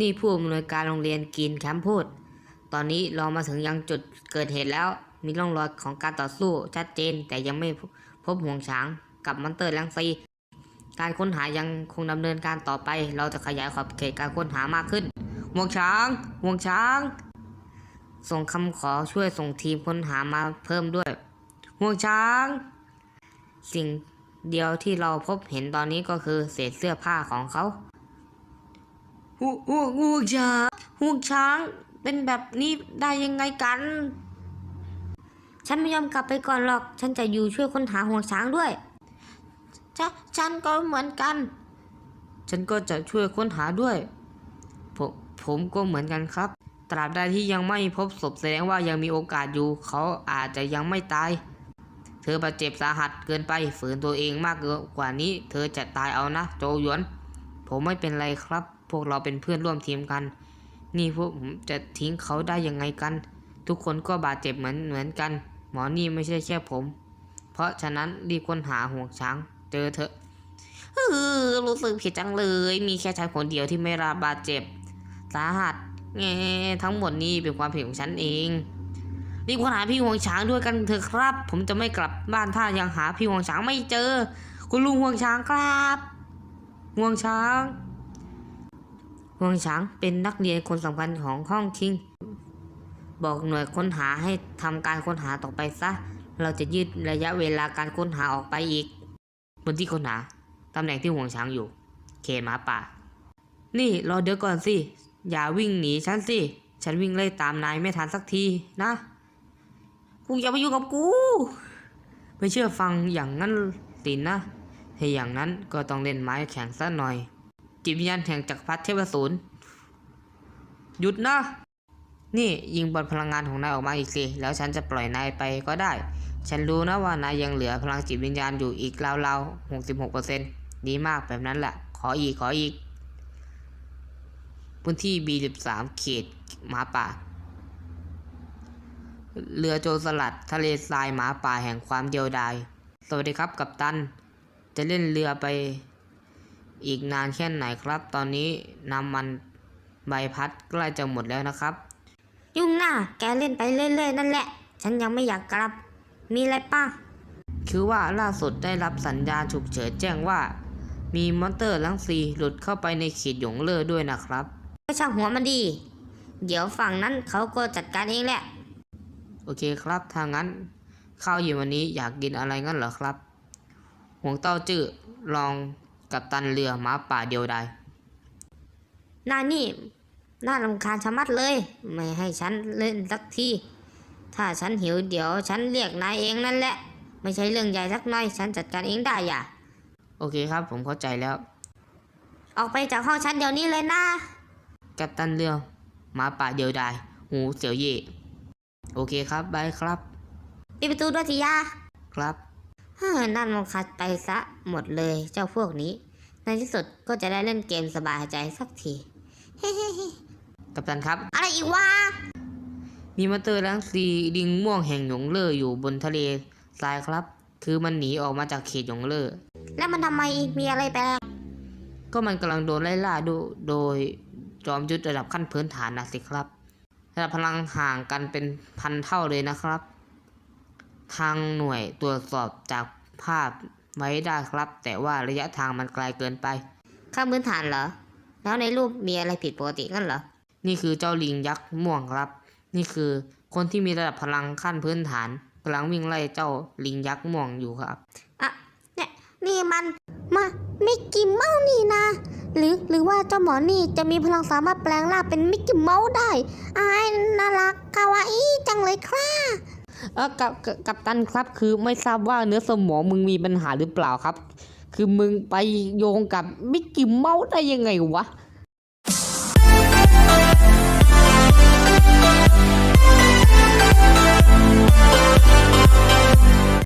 นี่ผู้อำนวยการโรงเรียนกินแคมป์พูด ตอนนี้เรามาถึงยังจุดเกิดเหตุแล้ว มีร่องรอยของการต่อสู้ชัดเจน แต่ยังไม่พบห่วงช้างกับมอนเตอร์แรงซีการค้นหายังคงดำเนินการต่อไป เราจะขยายขอบเขตการค้นหามากขึ้น ห่วงช้าง ห่วงช้าง ส่งคำขอช่วยส่งทีมค้นหามาเพิ่มด้วย ห่วงช้าง สิ่งเดียวที่เราพบเห็นตอนนี้ก็คือเศษเสื้อผ้าของเขา ห่วงห่วงห่วงช้างห่วงช้าง เป็นแบบนี้ได้ยังไงกัน ฉันไม่ยอมกลับไปก่อนหรอก ฉันจะอยู่ช่วยค้นหาห่วงช้างด้วยฉะฉันก็เหมือนกัน ฉันก็จะช่วยค้นหาด้วย ผมผมก็เหมือนกันครับ ตราบใดที่ยังไม่พบศพแสดงว่ายังมีโอกาสอยู่ เขาอาจจะยังไม่ตาย เธอบาดเจ็บสาหัสเกินไปฝืนตัวเองมากเกินกว่านี้ เธอจะตายเอานะ โจหยวน ผมไม่เป็นไรครับ พวกเราเป็นเพื่อนร่วมทีมกัน นี่พวกผมจะทิ้งเขาได้ยังไงกัน ทุกคนก็บาดเจ็บเหมือนเหมือนกัน หมอนี่ไม่ใช่แค่ผม เพราะฉะนั้นรีบค้นหาห่วงช้าง เจอเถอะเออรู้สึกผิดจังเลย มีแค่ฉันคนเดียวที่ไม่รับบาดเจ็บ สาหัสแงทั้งหมดนี้เป็นความผิดของฉันเองรีบค้นหาพี่ห่วงช้างด้วยกันเถอะครับ ผมจะไม่กลับบ้านถ้ายังหาพี่ห่วงช้างไม่เจอ คุณลุงห่วงช้างครับห่วงช้าง ห่วงช้างเป็นนักเรียนคนสำคัญของห้องคิง บอกหน่วยค้นหาให้ทำการค้นหาต่อไปซะ เราจะยืดระยะเวลาการค้นหาออกไปอีกบนที่ค้นหาตำแหน่งที่ห่วงช้างอยู่ เขตหมาป่า นี่รอเดี๋ยวก่อนสิ อย่าวิ่งหนีฉันสิ ฉันวิ่งไล่ตามนายไม่ทันสักทีนะกูอย่ามาอยู่กับกู ไม่เชื่อฟังอย่างนั้นสินะถ้าอย่างนั้นก็ต้องเล่นไม้แข็งซะหน่อย จิตวิญญาณแห่งจักรพรรดิเทพศูนย์หยุดนะ นี่ยิงบอลพลังงานของนายออกมาอีกสิ แล้วฉันจะปล่อยนายไปก็ได้ ฉันรู้นะว่านายยังเหลือพลังจิตวิญญาณอยู่อีกราวๆหกสิบหกเปอร์เซ็นต์ดีมากแบบนั้นแหละ ขออีกขออีก พื้นที่ B13 เขตหมาป่า เรือโจรสลัดทะเลทรายหมาป่าแห่งความเดียวดาย สวัสดีครับกัปตัน จะเล่นเรือไป อีกนานแค่ไหนครับ ตอนนี้น้ำมันใบพัดใกล้จะหมดแล้วนะครับ ยุ่งหน้า แกเล่นไปเรื่อยๆ นั่นแหละ ฉันยังไม่อยากกลับ มีอะไรป้าคือว่าล่าสุดได้รับสัญญาณฉุกเฉินแจ้งว่า มีมอนเตอร์ลังซีหลุดเข้าไปในเขตหยงเลอด้วยนะครับ ก็ช่างหัวมันดี เดี๋ยวฝั่งนั้นเขาก็จัดการเองแหละ โอเคครับถ้างั้นข้าวเย็นวันนี้อยากกินอะไรงั้นเหรอครับห่วงเต้าจื้อลอง กับตันเรือหมาป่าเดียวดายนานี่ น่ารำคาญชะมัดเลย ไม่ให้ฉันเล่นสักที ถ้าฉันหิวเดี๋ยวฉันเรียกนายเองนั่นแหละ ไม่ใช่เรื่องใหญ่สักหน่อย ฉันจัดการเองได้อย่าโอเคครับ ผมเข้าใจแล้ว ออกไปจากห้องฉันเดี๋ยวนี้เลยนะ กัปตันเรือหมาป่าเดียวดาย หูเสียวเย่โอเคครับบายครับ ปิดประตูด้วยทียาครับเฮ้อนั่นมันคัดไปซะหมดเลยเจ้าพวกนี้ ในที่สุดก็จะได้เล่นเกมสบายใจสักที เฮ้ๆกัปตันครับ อะไรอีกวะ มีมอเตอร์ลังซีดิงม่วงแห่งหยงเลออยู่บนทะเลทรายครับ คือมันหนีออกมาจากเขตหยงเลอ แล้วมันทำไมมีอะไรแปลกก็มันกำลังโดนไล่ล่าดูโดยจอมยุทธระดับขั้นพื้นฐานนะสิครับระดับพลังห่างกันเป็นพันเท่าเลยนะครับ ทางหน่วยตรวจสอบจากภาพไว้ได้ครับ แต่ว่าระยะทางมันไกลเกินไปขั้นพื้นฐานเหรอ แล้วในรูปมีอะไรผิดปกติกันเหรอ นี่คือเจ้าลิงยักษ์ม่วงครับ นี่คือคนที่มีระดับพลังขั้นพื้นฐานกำลังวิ่งไล่เจ้าลิงยักษ์ม่วงอยู่ครับอะเนี่ยนี่มันมามิกกี้เมาส์นี่นะ หรือหรือว่าเจ้าหมอนี่จะมีพลังสามารถแปลงร่างเป็นมิกกี้เมาส์ได้อายน่ารักคาวาอี้จังเลยครับ เออกับกับกับตันครับคือไม่ทราบว่าเนื้อสมองมึงมีปัญหาหรือเปล่าครับ คือมึงไปโยงกับมิกกี้เมาส์ได้ยังไงวะ